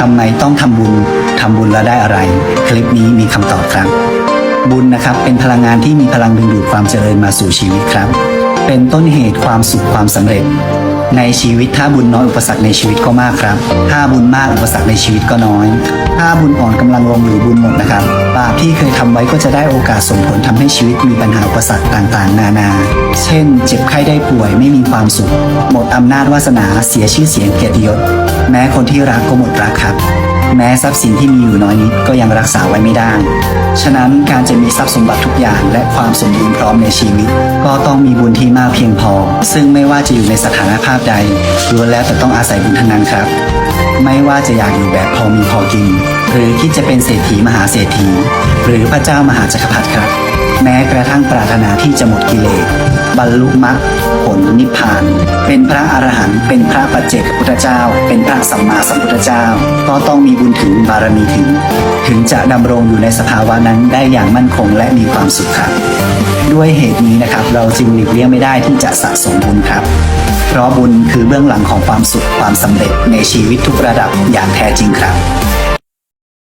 ทำไมต้องทำบุญทำบุญแล้วได้อะไร คลิปนี้มีคำตอบครับ บุญนะครับเป็นพลังงานที่มีพลังดึงดูดความเจริญมาสู่ชีวิตครับ เป็นต้นเหตุความสุขความสำเร็จ ในชีวิตถ้าบุญน้อยอุปสรรคในชีวิตก็มากครับ ถ้าบุญมากอุปสรรคในชีวิตก็น้อย ถ้าบุญอ่อนกำลังลงหรือบุญหมดนะครับบาปที่เคยทำไว้ก็จะได้โอกาสส่งผลทำให้ชีวิตมีปัญหาอุปสรรคต่างๆ นานา เช่น เจ็บไข้ได้ป่วยไม่มีความสุข หมดอำนาจวาสนาเสียชื่อเสียงเกียรติยศ แม้คนที่รักก็หมดรักครับ แม้ทรัพย์สินที่มีอยู่น้อยนิดก็ยังรักษาไว้ไม่ได้ ฉะนั้นการจะมีทรัพย์สมบัติทุกอย่างและความสมบูรณ์พร้อมในชีวิต ก็ต้องมีบุญที่มากเพียงพอ ซึ่งไม่ว่าจะอยู่ในสถานภาพใดล้วนแล้วแต่ต้องอาศัยบุญทั้งนั้นครับ ไม่ว่าจะอยากอยู่แบบพอมีพอกิน หรือคิดจะเป็นเศรษฐีมหาเศรษฐี หรือพระเจ้ามหาจักรพรรดิครับ แม้กระทั่งปรารถนาที่จะหมดกิเลสบรรลุมรรคผลนิพพาน เป็นพระอรหันต์เป็นพระปัจเจกพุทธเจ้า เป็นพระสัมมาสัมพุทธเจ้า ก็ต้องมีบุญถึงบารมีถึง ถึงจะดำรงอยู่ในสภาวะนั้นได้อย่างมั่นคงและมีความสุขครับด้วยเหตุนี้นะครับ เราจึงหลีกเลี่ยงไม่ได้ที่จะสะสมบุญครับ เพราะบุญคือเบื้องหลังของความสุขความสำเร็จในชีวิตทุกระดับอย่างแท้จริงครับ